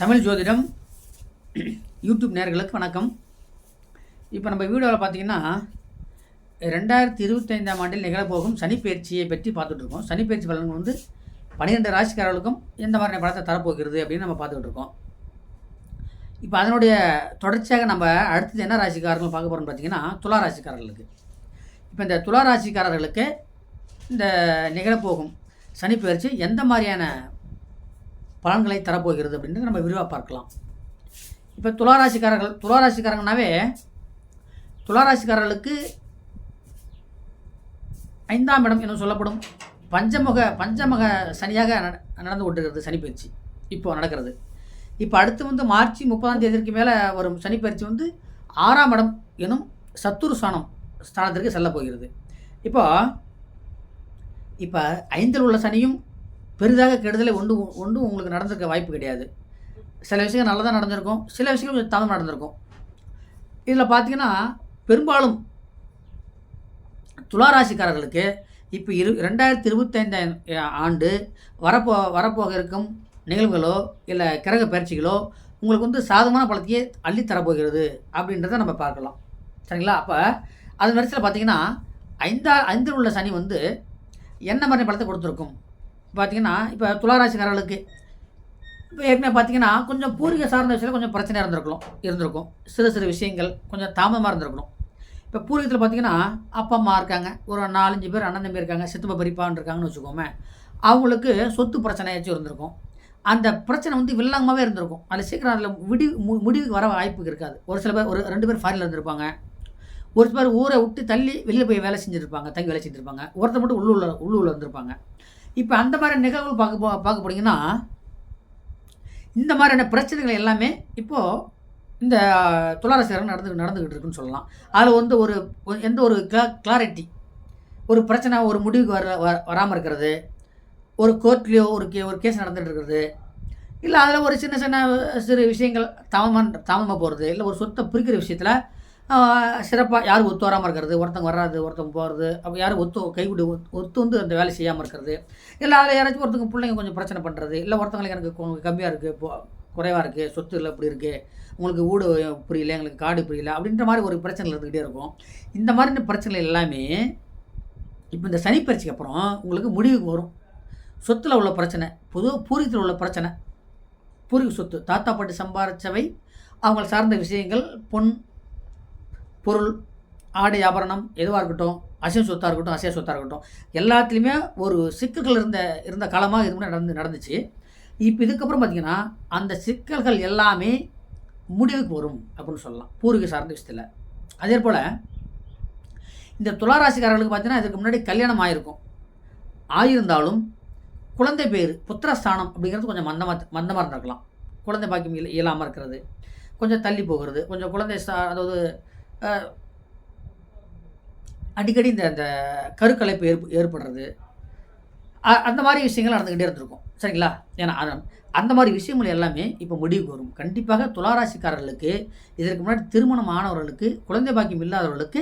தமிழ் ஜோதிடம் யூடியூப் நேர்களுக்கு வணக்கம். இப்போ நம்ம வீடியோவில் பார்த்தீங்கன்னா ரெண்டாயிரத்தி இருபத்தைந்தாம் ஆண்டில் நிகழப்போகும் சனிப்பயிற்சியை பற்றி பார்த்துட்ருக்கோம் சனிப்பயிற்சி பலன்கள் வந்து பன்னிரெண்டு ராசிக்காரர்களுக்கும் எந்த மாதிரியான படத்தை தரப்போகிறது அப்படின்னு நம்ம பார்த்துக்கிட்டு இருக்கோம். இப்போ அதனுடைய தொடர்ச்சியாக நம்ம அடுத்தது என்ன ராசிக்காரர்கள் பார்க்க போகிறோம்னு பார்த்தீங்கன்னா துலா ராசிக்காரர்களுக்கு. இப்போ இந்த துலா ராசிக்காரர்களுக்கு இந்த நிகழப்போகும் சனிப்பயிற்சி எந்த மாதிரியான பலன்களை தரப்போகிறது அப்படின்றத நம்ம விரிவாக பார்க்கலாம். இப்போ துளாராசிக்காரர்கள் துளாராசிக்காரங்கனாவே துளாராசிக்காரர்களுக்கு ஐந்தாம் இடம் என்று சொல்லப்படும் பஞ்சமுக பஞ்சமுக சனியாக நட- நடந்து கொண்டிருக்கிறது சனிப்பயிற்சி இப்போ நடக்கிறது. இப்போ அடுத்து வந்து மார்ச் முப்பதாம் தேதிக்கு மேலே வரும் சனிப்பயிற்சி வந்து ஆறாம் இடம் எனும் சத்துரு ஸ்தானம் ஸ்தானத்திற்கு செல்ல போகிறது. இப்போ இப்போ ஐந்தில் உள்ள சனியும் பெரிதாக கெடுதலை ஒன்று ஒன்றும் உங்களுக்கு நடந்திருக்க வாய்ப்பு கிடையாது. சில விஷயங்கள் நல்லதாக நடந்திருக்கும் சில விஷயங்கள் கொஞ்சம் தவறு நடந்திருக்கும். இதில் பார்த்தீங்கன்னா பெரும்பாலும் துளாராசிக்காரர்களுக்கு இப்போ இரு ரெண்டாயிரத்தி இருபத்தைந்தாம் ஆண்டு வரப்போ வரப்போக இருக்கும் நிகழ்வுகளோ இல்லை கிரக பயிற்சிகளோ உங்களுக்கு வந்து சாதகமான பலத்தையே அள்ளி தரப்போகிறது அப்படின்றத நம்ம பார்க்கலாம். சரிங்களா? அப்போ அது வரிசையில் பார்த்தீங்கன்னா ஐந்தா ஐந்தில் உள்ள சனி வந்து என்ன மாதிரி பலத்தை கொடுத்துருக்கும்? பார்த்தீங்கன்னா இப்போ துளாராசிக்காரர்களுக்கு இப்போ ஏற்கனவே பார்த்தீங்கன்னா கொஞ்சம் பூர்வீக சார்ந்த விஷயத்தில் கொஞ்சம் பிரச்சனையாக இருந்திருக்கலாம் இருந்திருக்கும். சிறு சிறு விஷயங்கள் கொஞ்சம் தாமதமாக இருந்திருக்கணும். இப்போ பூர்வீகத்தில் பார்த்தீங்கன்னா அப்பா அம்மா இருக்காங்க. ஒரு நாலஞ்சு பேர் அண்ணன் தம்பி இருக்காங்க. சித்தம்ப பெரியப்பான்னு இருக்காங்கன்னு வச்சுக்கோமே அவங்களுக்கு சொத்து பிரச்சனையாச்சும் இருந்திருக்கும். அந்த பிரச்சனை வந்து வில்லங்கமாகவே இருந்திருக்கும். அதில் சீக்கிரம் அதில் விடி மு- முடிவுக்கு வர வாய்ப்பு இருக்காது. ஒரு சில பேர் ஒரு ரெண்டு பேர் ஃபாரினில் இருந்திருப்பாங்க. ஒரு சில பேர் ஊரை விட்டு தள்ளி வெளியில் போய் வேலை செஞ்சுருப்பாங்க தங்கி வேலை செஞ்சுருப்பாங்க. ஒருத்தர் மட்டும் உள்ளூரில் உள்ளூரில் இருந்திருப்பாங்க. இப்போ அந்த மாதிரி நிகழ்வு பார்க்க போ பார்க்க போனீங்கன்னா இந்த மாதிரியான பிரச்சனைகள் எல்லாமே இப்போது இந்த துளாரசிகரம் நடந்து நடந்துக்கிட்டு இருக்குன்னு சொல்லலாம். அதில் வந்து ஒரு எந்த ஒரு கிளா கிளாரிட்டி ஒரு பிரச்சனை ஒரு முடிவுக்கு வர வ- வராமல் இருக்கிறது ஒரு கோர்ட்லேயோ ஒரு கே ஒரு கேஸ் நடந்துகிட்டு இருக்கிறது இல்லை அதில் ஒரு சின்ன சின்ன சிறு விஷயங்கள் தாமமாக தாமமாக போகிறது இல்லை ஒரு சொத்தை பிரிக்கிற விஷயத்தில் சிறப்பாக யாரும் ஒத்து வராமல் இருக்கிறது ஒருத்தங்க வராது ஒருத்தங்க போகிறது அப்போ யாரும் ஒத்து கைவிடு ஒத்து- ஒத்து வந்து அந்த வேலை செய்யாமல் இருக்கிறது. இல்லை அதில் யாராச்சும் ஒருத்தங்க பிள்ளைங்க கொஞ்சம் பிரச்சனை பண்ணுறது இல்லை ஒருத்தங்களுக்கு எனக்கு கம்மியாக இருக்குது இப்போ குறைவாக இருக்குது சொத்து இல்லை இப்படி இருக்குது உங்களுக்கு வீடு புரியல எங்களுக்கு காடு புரியல அப்படின்ற மாதிரி ஒரு பிரச்சனை இருந்துக்கிட்டே இருக்கும். இந்த மாதிரி பிரச்சனை எல்லாமே இப்போ இந்த சனி பயிற்சிக்கு அப்புறம் உங்களுக்கு முடிவுக்கு வரும். சொத்தில் உள்ள பிரச்சனை பொதுவாக பூர்வீகத்தில் உள்ள பிரச்சனை. பூர்வீக சொத்து தாத்தா பாட்டி சம்பாதிச்சவை அவங்களை சார்ந்த விஷயங்கள் பொன் பொருள் ஆடை ஆபரணம் எதுவாக இருக்கட்டும் அசைய சொத்தாக இருக்கட்டும் அசைய சொத்தாக இருக்கட்டும் எல்லாத்துலேயுமே ஒரு சிக்கல்கள் இருந்த இருந்த காலமாக இது முன்னாடி நடந்து நடந்துச்சு. இப்போ இதுக்கப்புறம் பார்த்தீங்கன்னா அந்த சிக்கல்கள் எல்லாமே முடிவுக்கு வரும் அப்படின்னு சொல்லலாம் பூர்வீக சார்ந்த விஷயத்தில். அதே போல் இந்த துளாராசிக்காரர்களுக்கு பார்த்தீங்கன்னா இதுக்கு முன்னாடி கல்யாணம் ஆயிருக்கும். ஆயிருந்தாலும் குழந்தை பேர் புத்திரஸ்தானம் அப்படிங்கிறது கொஞ்சம் மந்தமாக மந்தமாக இருந்திருக்கலாம். குழந்தை பாக்கியம் இல்லை இயலாமல் இருக்கிறது. கொஞ்சம் தள்ளி போகிறது. கொஞ்சம் குழந்தை சா அதாவது அடிக்கடி இந்த அந்த கருக்கலைப்பு ஏற்ப ஏற்படுறது. அந்த மாதிரி விஷயங்கள் நடந்துக்கிட்டே இருந்திருக்கும். சரிங்களா? ஏன்னா அந்த மாதிரி விஷயங்கள் எல்லாமே இப்போ முடிவுக்கு வரும். கண்டிப்பாக துளாராசிக்காரர்களுக்கு இதற்கு முன்னாடி திருமணம் ஆனவர்களுக்கு குழந்தை பாக்கியம் இல்லாதவர்களுக்கு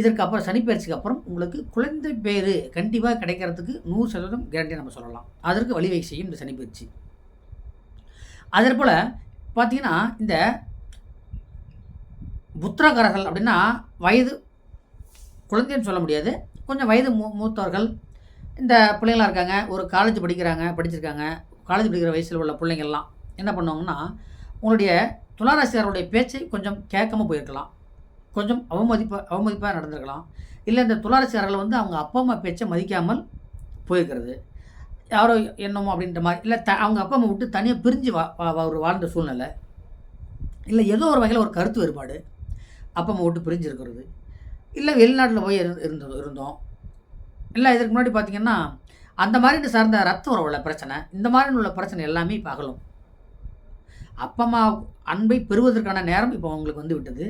இதற்கு அப்புறம் சனிப்பயிற்சிக்கு அப்புறம் உங்களுக்கு குழந்தை பேர் கண்டிப்பாக கிடைக்கிறதுக்கு நூறு சதவீதம் கேரண்டி நம்ம சொல்லலாம். அதற்கு வழிவகை செய்யும் இந்த சனிப்பயிற்சி அதே போல் பார்த்தீங்கன்னா இந்த புத்திரகரர்கள் அப்படின்னா வயது குழந்தைன்னு சொல்ல முடியாது. கொஞ்சம் வயது மூ மூத்தவர்கள். இந்த பிள்ளைங்களாம் இருக்காங்க ஒரு காலேஜ் படிக்கிறாங்க படிச்சிருக்காங்க. காலேஜ் படிக்கிற வயசில் உள்ள பிள்ளைங்கள்லாம் என்ன பண்ணுவாங்கன்னா உங்களுடைய துளாராசிக்காரருடைய பேச்சை கொஞ்சம் கேட்காம போயிருக்கலாம். கொஞ்சம் அவமதிப்பாக அவமதிப்பாக நடந்திருக்கலாம். இல்லை இந்த துளாராசிக்காரர்கள் வந்து அவங்க அப்பா அம்மா பேச்சை மதிக்காமல் போயிருக்கிறது. யாரோ என்னமோ அப்படின்ற மாதிரி இல்லை த அவங்க அப்பா அம்மா விட்டு தனியாக பிரிஞ்சு வா வா- வா- ஒரு வாழ்ந்த சூழ்நிலை. இல்லை ஏதோ ஒரு வகையில் ஒரு கருத்து வேறுபாடு. அப்பா அம்மா விட்டு பிரிஞ்சிருக்கிறது. இல்லை வெளிநாட்டில் போய் இருந்தோம் இருந்தோம். இல்லை இதற்கு முன்னாடி பார்த்தீங்கன்னா அந்த மாதிரி சார்ந்த ரத்த உறவுள்ள பிரச்சனை இந்த மாதிரி உள்ள பிரச்சனை எல்லாமே இப்போ அகலும். அப்பா அம்மா அன்பை பெறுவதற்கான நேரம் இப்போ உங்களுக்கு வந்து விட்டது.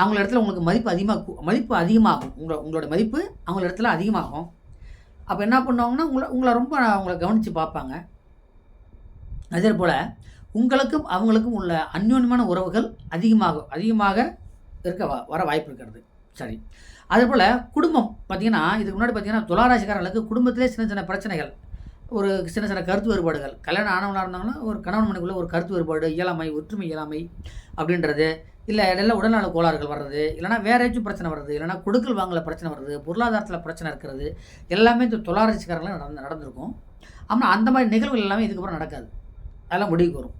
அவங்கள இடத்துல உங்களுக்கு மதிப்பு அதிகமாக மதிப்பு அதிகமாகும். உங்களோட உங்களோட மதிப்பு அவங்கள இடத்துல அதிகமாகும். அப்போ என்ன பண்ணுவாங்கன்னா உங்களை உங்களை ரொம்ப அவங்கள கவனித்து பார்ப்பாங்க. அதே போல் உங்களுக்கும் அவங்களுக்கும் உள்ள அந்யோன்யமான உறவுகள் அதிகமாகும் அதிகமாக இருக்க வர வாய்ப்பு இருக்கிறது. சரி. அதே போல் குடும்பம் பார்த்தீங்கன்னா இதுக்கு முன்னாடி பார்த்தீங்கன்னா துளாராசிக்காரர்களுக்கு குடும்பத்திலே சின்ன சின்ன பிரச்சனைகள். ஒரு சின்ன சின்ன கருத்து வேறுபாடுகள். கல்யாணம் ஆனவங்களாக இருந்தாங்கன்னா ஒரு கணவன் மனைக்குள்ளே ஒரு கருத்து வேறுபாடு இயலாமை ஒற்றுமை இயலாமை அப்படின்றது. இல்லை இடையில உடல்நல கோளாறுகள் வர்றது. இல்லைனா வேற ஏதாச்சும் பிரச்சனை வருது இல்லைனா கொடுக்கல் வாங்கல பிரச்சனை வருது பொருளாதாரத்தில் பிரச்சனை இருக்கிறது. எல்லாமே இந்த தொழிலாளர்ச்சிக்காரங்களும் நடந்து நடந்திருக்கும். ஆனால் அந்த மாதிரி நிகழ்வுகள் எல்லாமே இதுக்கப்புறம் நடக்காது. அதெல்லாம் முடிவுக்கு வரும்.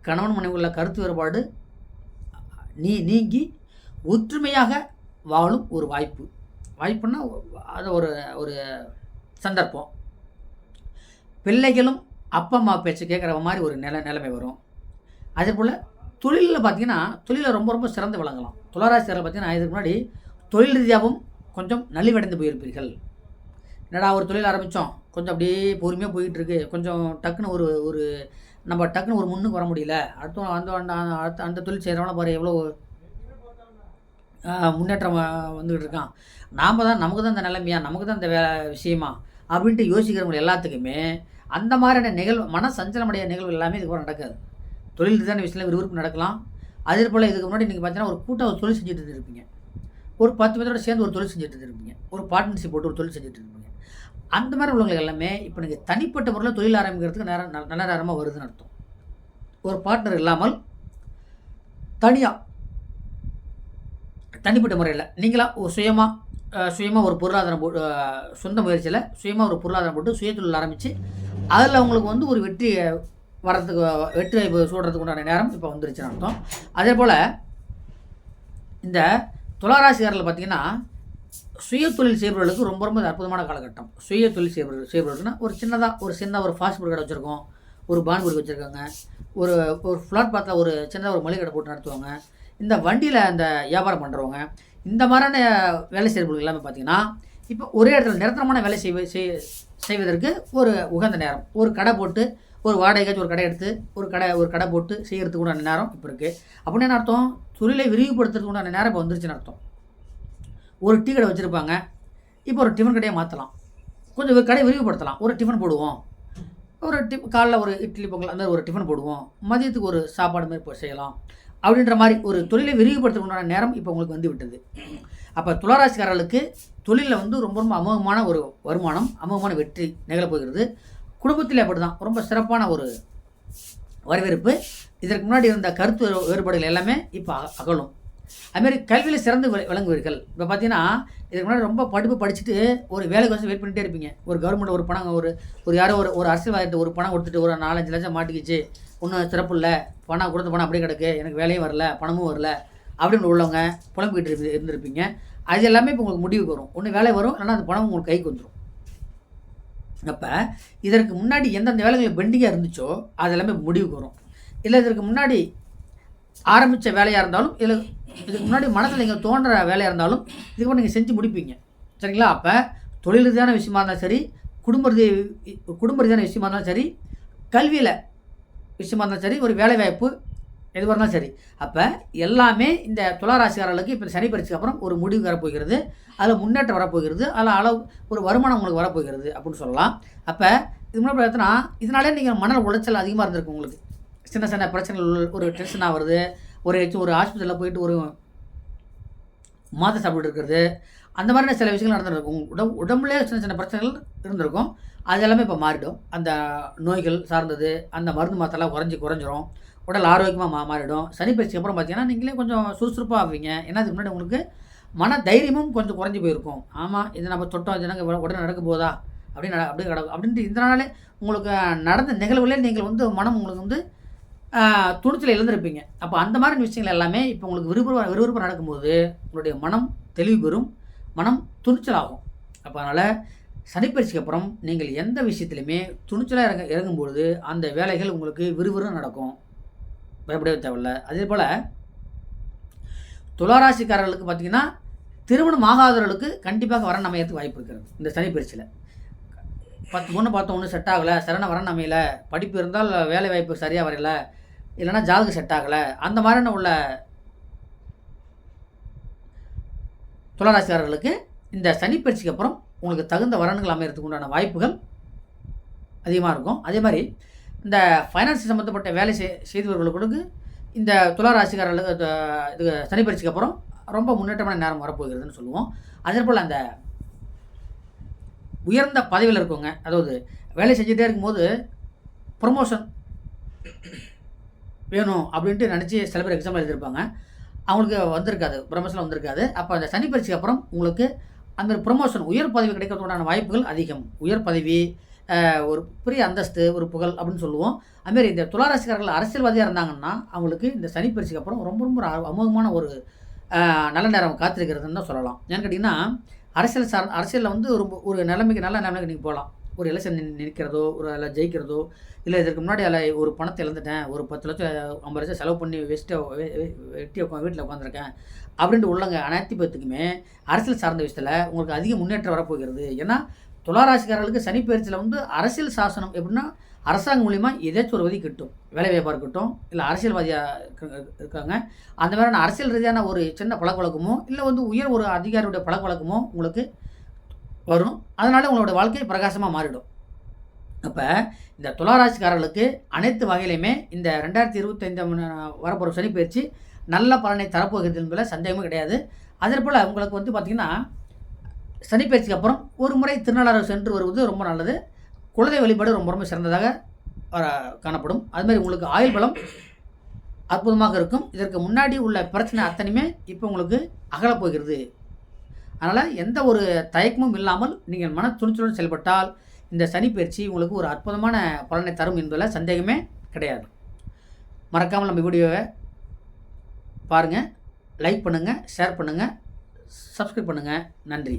கணவன் மனைவி உள்ள கருத்து வேறுபாடு நீ நீங்கி ஒற்றுமையாக வாழும் ஒரு வாய்ப்பு. வாய்ப்புன்னா அது ஒரு ஒரு சந்தர்ப்பம். பிள்ளைகளும் அப்பா அம்மா பேச்சு கேட்குற மாதிரி ஒரு நில நிலைமை வரும். அதே போல் தொழிலில் பார்த்தீங்கன்னா தொழிலில் ரொம்ப ரொம்ப சிறந்து விளங்கலாம் துளாராசிரியர்கள் பார்த்தீங்கன்னா இதுக்கு முன்னாடி தொழில் ரீதியாகவும் கொஞ்சம் நலிவடைந்து போயிருப்பீர்கள். என்னடா ஒரு தொழில் ஆரம்பித்தோம் கொஞ்சம் அப்படியே பொறுமையாக போயிட்டுருக்கு. கொஞ்சம் டக்குன்னு ஒரு ஒரு நம்ம டக்குன்னு ஒரு முன்னுக்கு வர முடியல. அடுத்த அந்த அடுத்த அந்த தொழில் செய்கிறவனா பாரு எவ்வளோ முன்னேற்றம் வ- இருக்கான். நாம் தான் நமக்கு தான் இந்த நிலைமையா நமக்கு தான் இந்த வே விஷயமா அப்படின்ட்டு யோசிக்கிறவங்க எல்லாத்துக்குமே அந்த மாதிரியான நிகழ்வு மன சஞ்சலமடைய நிகழ்வு எல்லாமே இதுக்கப்புறம் நடக்காது. தொழில் ரீதியான விஷயத்தில் விறுவிறுப்பு நடக்கலாம். அதே போல் இதுக்கு முன்னாடி நீங்கள் பார்த்தீங்கன்னா ஒரு கூட்டம் ஒரு தொழில் செஞ்சுட்டு இருப்பீங்க ஒரு பத்து பேரோட சேர்ந்து ஒரு தொழில் செஞ்சுட்டு இருப்பீங்க ஒரு பார்ட்னர்ஷிப் போட்டு ஒரு தொழில் செஞ்சுட்டு இருப்பீங்க அந்த மாதிரி உள்ளவங்களுக்கு எல்லாமே இப்போ நீங்கள் தனிப்பட்ட முறையில் தொழில் ஆரம்பிக்கிறதுக்கு நேரம் நல்ல- நேரமாக வருதுன்னு அர்த்தம். ஒரு பார்ட்னர் இல்லாமல் தனியாக தனிப்பட்ட முறையில் நீங்களா ஒரு சுயமாக சுயமாக ஒரு பொருளாதாரம் போ சொந்த முயற்சியில் சுயமாக ஒரு பொருளாதாரம் போட்டு சுய தொழில் ஆரம்பித்து அதில் அவங்களுக்கு வந்து ஒரு வெற்றி வர்றதுக்கு வெற்றி வாய்ப்பு சூடுறதுக்கு உண்டான நேரம் இப்போ வந்துருச்சுன்னு அர்த்தம். அதே போல் இந்த துளாராசிக்காரில் பார்த்தீங்கன்னா சுய தொழில் செய்பவர்களுக்கு ரொம்ப ரொம்ப அற்புதமான காலகட்டம். சுய தொழில் செய்பவர்கள் செய்பவர்கள்னா ஒரு சின்னதாக ஒரு சின்ன ஒரு ஃபாஸ்ட் ஃபுட் கடை வச்சுருக்கோம். ஒரு பானிபூரி வச்சுருக்காங்க. ஒரு ஒரு ஃப்ளாட் பார்த்தா ஒரு சின்னதாக ஒரு மளிகை கடை போட்டு நடத்துவாங்க. இந்த வண்டியில் அந்த வியாபாரம் பண்ணுறவங்க இந்த மாதிரியான வேலை செய்பவர்கள் எல்லாமே பார்த்தீங்கன்னா இப்போ ஒரே இடத்துல நிரந்தரமான வேலை செய்வ செய்- செய்வதற்கு ஒரு உகந்த நேரம். ஒரு கடை போட்டு ஒரு வாடகைக்காச்சும் ஒரு கடை எடுத்து ஒரு கடை ஒரு கடை போட்டு செய்கிறதுக்கு உண்டான நேரம் இப்போ இருக்குது அப்படின்னு என்ன அர்த்தம்? தொழிலை விரிவுபடுத்துறதுக்கு உண்டான நேரம் இப்போ வந்துருச்சுன்னு அர்த்தம். ஒரு டீ கடை வச்சுருப்பாங்க. இப்போ ஒரு டிஃபன் கடையை மாற்றலாம் கொஞ்சம் கடையை விரிவுபடுத்தலாம். ஒரு டிஃபன் போடுவோம். ஒரு டிஃப் காலைல ஒரு இட்லி பொங்கல் அந்த ஒரு டிஃபன் போடுவோம். மதியத்துக்கு ஒரு சாப்பாடு மாதிரி இப்போ செய்யலாம். அப்படின்ற மாதிரி ஒரு தொழிலை விரிவுபடுத்துறதுக்குண்டான நேரம் இப்போ உங்களுக்கு வந்து விட்டது. அப்போ துளாராசிக்காரர்களுக்கு தொழிலில் வந்து ரொம்ப ரொம்ப அமோகமான ஒரு வருமானம் அமோகமான வெற்றி நிகழப்போகிறது குடும்பத்தில் அப்படி தான் ரொம்ப சிறப்பான ஒரு வரவேற்பு. இதற்கு முன்னாடி இருந்த கருத்து வேறு- வேறுபாடுகள் எல்லாமே இப்போ அக- அகலும். அதுமாரி கல்வியில் சிறந்து விளங்குவீர்கள். இப்போ பார்த்தீங்கன்னா இதுக்கு முன்னாடி ரொம்ப படிப்பு படிச்சுட்டு ஒரு வேலைக்கு வச்சு வெயிட் பண்ணிட்டே இருப்பீங்க. ஒரு கவர்மெண்ட் ஒரு பணம் ஒரு ஒரு யாரோ ஒரு ஒரு அரசியல்வாதத்தை ஒரு பணம் கொடுத்துட்டு ஒரு நாலஞ்சு லட்சம் மாட்டிக்கிச்சு. ஒன்றும் சிறப்பு இல்லை. பணம் கொடுத்த பணம் அப்படியே கிடக்கு. எனக்கு வேலையும் வரல பணமும் வரல அப்படின்னு உள்ளவங்க புலம்பிக்கிட்டு இருந்து இருந்திருப்பீங்க. அது எல்லாமே இப்போ உங்களுக்கு முடிவுக்கு வரும். ஒன்று வேலை வரும் இல்லைன்னா அந்த பணம் உங்களுக்கு கைக்கு வந்துடும் அப்போ இதற்கு முன்னாடி எந்தெந்த வேலைகள் பெண்டிங்காக இருந்துச்சோ அது எல்லாமே முடிவுக்கு வரும். இல்லை இதற்கு முன்னாடி ஆரம்பித்த வேலையாக இருந்தாலும் இதில் இதுக்கு முன்னாடி மனசில் நீங்கள் தோன்ற வேலையாக இருந்தாலும் இதுக்கு நீங்கள் செஞ்சு முடிப்பீங்க. சரிங்களா? அப்போ தொழில் ரீதியான விஷயமா இருந்தாலும் சரி குடும்ப ரீதி குடும்ப ரீதியான விஷயமா இருந்தாலும் சரி கல்வியில் விஷயமா இருந்தாலும் சரி ஒரு வேலைவாய்ப்பு எதுவாக இருந்தாலும் சரி. அப்போ எல்லாமே இந்த துளாராசிக்காரர்களுக்கு இப்போ சனி பரிசுக்கு அப்புறம் ஒரு முடிவு வரப்போகிறது. அதில் முன்னேற்றம் வரப்போகிறது. அதில் அளவு ஒரு வருமானம் உங்களுக்கு வரப்போகிறது அப்படின்னு சொல்லலாம். அப்போ இது முன்னாடி பார்த்தீங்கன்னா இதனாலே நீங்கள் மன உளைச்சல் அதிகமாக இருந்திருக்கு உங்களுக்கு. சின்ன சின்ன பிரச்சனைகள் ஒரு டென்ஷன் ஆகிறது ஒரு ஏதாச்சும் ஒரு ஹாஸ்பிட்டலில் போயிட்டு ஒரு மாத்திரை சாப்பிட்டு இருக்கிறது. அந்த மாதிரியான சில விஷயங்கள் நடந்திருக்கும். உடம்பு உடம்புலேயே சின்ன சின்ன பிரச்சனைகள் இருந்திருக்கும். அது எல்லாமே இப்போ மாறிடும். அந்த நோய்கள் சார்ந்தது அந்த மருந்து மாத்தெல்லாம் குறைஞ்சி குறைஞ்சிரும். உடல் ஆரோக்கியமாக மா மாறிடும். சனி பயிற்சிக்கு அப்புறம் பார்த்தீங்கன்னா நீங்களே கொஞ்சம் சுறுசுறுப்பாக ஆவீங்க. ஏன்னா அதுக்கு முன்னாடி உங்களுக்கு மன தைரியமும் கொஞ்சம் குறைஞ்சி போயிருக்கும். ஆமாம் இது நம்ம தொட்டோம் இது உடனே நடக்க போதா? அப்படின்னு அப்படியே கிடக்கும் அப்படின்ட்டு இதனாலே உங்களுக்கு நடந்த நிகழ்வுகளே நீங்கள் வந்து மனம் உங்களுக்கு வந்து துணிச்சலை இழந்திருப்பீங்க அப்போ அந்த மாதிரி விஷயங்கள் எல்லாமே இப்போ உங்களுக்கு விறுவிறுப்பு விறுவிறுப்பு நடக்கும்போது உங்களுடைய மனம் தெளிவு பெறும். மனம் துணிச்சலாகும். அப்போ அதனால் சனிப்பயிற்சிக்கு அப்புறம் நீங்கள் எந்த விஷயத்துலையுமே துணிச்சலாக இறங்க இறங்கும்பொழுது அந்த வேலைகள் உங்களுக்கு விறுவிறு நடக்கும். பயப்படவே தேவையில்ல. அதே போல் துளாராசிக்காரர்களுக்கு பார்த்தீங்கன்னா திருமணம் ஆகாதவர்களுக்கு கண்டிப்பாக வரன் அமையத்துக்கு வாய்ப்பு இருக்கிறது. இந்த சனிப்பயிற்சியில். பத்து ஒன்று பார்த்தோம் ஒன்றும் செட் ஆகலை சரண வரன் அமையல. படிப்பு இருந்தால் வேலை வாய்ப்பு சரியாக வரையலை. இல்லைன்னா ஜாதகம் செட் ஆகலை. அந்த மாதிரியான உள்ள துளராசிக்காரர்களுக்கு இந்த சனிப்பயிற்சிக்கு அப்புறம் உங்களுக்கு தகுந்த வரன்கள் அமையறதுக்கு உண்டான வாய்ப்புகள் அதிகமாக இருக்கும். அதே மாதிரி இந்த ஃபைனான்ஸ் சம்மந்தப்பட்ட வேலை செய் செய்தவர்களுக்கு இந்த துளாராசிக்காரர்களுக்கு இது சனிப்பயிற்சிக்கு அப்புறம் ரொம்ப முன்னேற்றமான நேரம் வரப்போகிறதுன்னு சொல்லுவோம். அதே போல் அந்த உயர்ந்த பதவியில் இருக்கவங்க அதாவது வேலை செஞ்சுட்டே இருக்கும்போது ப்ரொமோஷன் வேணும் அப்படின்ட்டு நினச்சி சில பேர் எக்ஸாம் எழுதியிருப்பாங்க. அவங்களுக்கு வந்திருக்காது. ப்ரொமோஷன் வந்திருக்காது. அப்போ அந்த சனி பயிற்சிக்கு அப்புறம் உங்களுக்கு அந்த ப்ரொமோஷன் உயர் பதவி கிடைக்கிறதுக்கான வாய்ப்புகள் அதிகம். உயர் பதவி ஒரு பெரிய அந்தஸ்து ஒரு புகழ் அப்படின்னு சொல்லுவோம். அதுமாரி இந்த துளாராசிக்காரர்கள் அரசியல்வாதியாக இருந்தாங்கன்னா அவங்களுக்கு இந்த சனி பயிற்சிக்கு அப்புறம் ரொம்ப ரொம்ப அமோகமான ஒரு நல்ல நேரம் காத்திருக்கிறதுன்னு தான் சொல்லலாம். ஏன்னு கேட்டிங்கன்னா அரசியல் சார் அரசியலில் வந்து ரொம்ப ஒரு நிலைமைக்கு நல்ல நிலைமைக்கு நீங்கள் போகலாம். ஒரு எலெக்ஷன் நிற்கிறதோ ஒரு அதில் ஜெயிக்கிறதோ இல்லை இதற்கு முன்னாடி அதில் ஒரு பணத்தை இழந்துட்டேன் ஒரு பத்து லட்சம் ஐம்பது லட்சம் செலவு பண்ணி வெஸ்ட்டை வெட்டி உட்கா வீட்டில் உட்காந்துருக்கேன் அப்படின்ட்டு உள்ளங்க அனைத்து பேர்த்துக்குமே அரசியல் சார்ந்த விஷயத்தில் உங்களுக்கு அதிக முன்னேற்றம் வரப்போகிறது. ஏன்னா துளாராசிக்காரர்களுக்கு சனி பயிற்சியில் வந்து அரசியல் சாசனம் எப்படின்னா அரசாங்கம் மூலிமா ஏதாச்சும் ஒரு உதவி கிட்டும். வேலை வியாபாரம் இருக்கட்டும் இல்லை அரசியல்வாதியாக இருக்காங்க. அந்த மாதிரியான அரசியல் ரீதியான ஒரு சின்ன பழக்க வழக்கமோ இல்லை வந்து உயர் ஒரு அதிகாரியுடைய பழக்க வழக்கமோ உங்களுக்கு வரும். அதனால் உங்களோட வாழ்க்கை பிரகாசமாக மாறிடும். அப்போ இந்த துளாராசிக்காரர்களுக்கு அனைத்து வகையிலையுமே இந்த ரெண்டாயிரத்தி இருபத்தைந்தாம் வரப்போகிற சனி பயிற்சி நல்ல பலனை தரப்போகிறது என்பதில் சந்தேகமும் கிடையாது. அதே போல் உங்களுக்கு வந்து பார்த்திங்கன்னா சனிப்பயிற்சிக்கு அப்புறம் ஒரு முறை திருநள்ளாறு சென்று வருவது ரொம்ப நல்லது. குலதெய்வ வழிபாடு ரொம்ப ரொம்ப சிறந்ததாக வர- காணப்படும். அதுமாதிரி உங்களுக்கு ஆயுள் பலம் அற்புதமாக இருக்கும். இதற்கு முன்னாடி உள்ள பிரச்சனை அத்தனையுமே இப்போ உங்களுக்கு அகலப் போகிறது அதனால் எந்த ஒரு தயக்கமும் இல்லாமல் நீங்கள் மன துணிச்சலுடன் செயல்பட்டால் இந்த சனி பயிற்சி உங்களுக்கு ஒரு அற்புதமான பலனை தரும் என்பதில் சந்தேகமே கிடையாது. மறக்காமல் நம்ம வீடியோவை பாருங்கள் லைக் பண்ணுங்கள் ஷேர் பண்ணுங்கள் சப்ஸ்கிரைப் பண்ணுங்கள் நன்றி.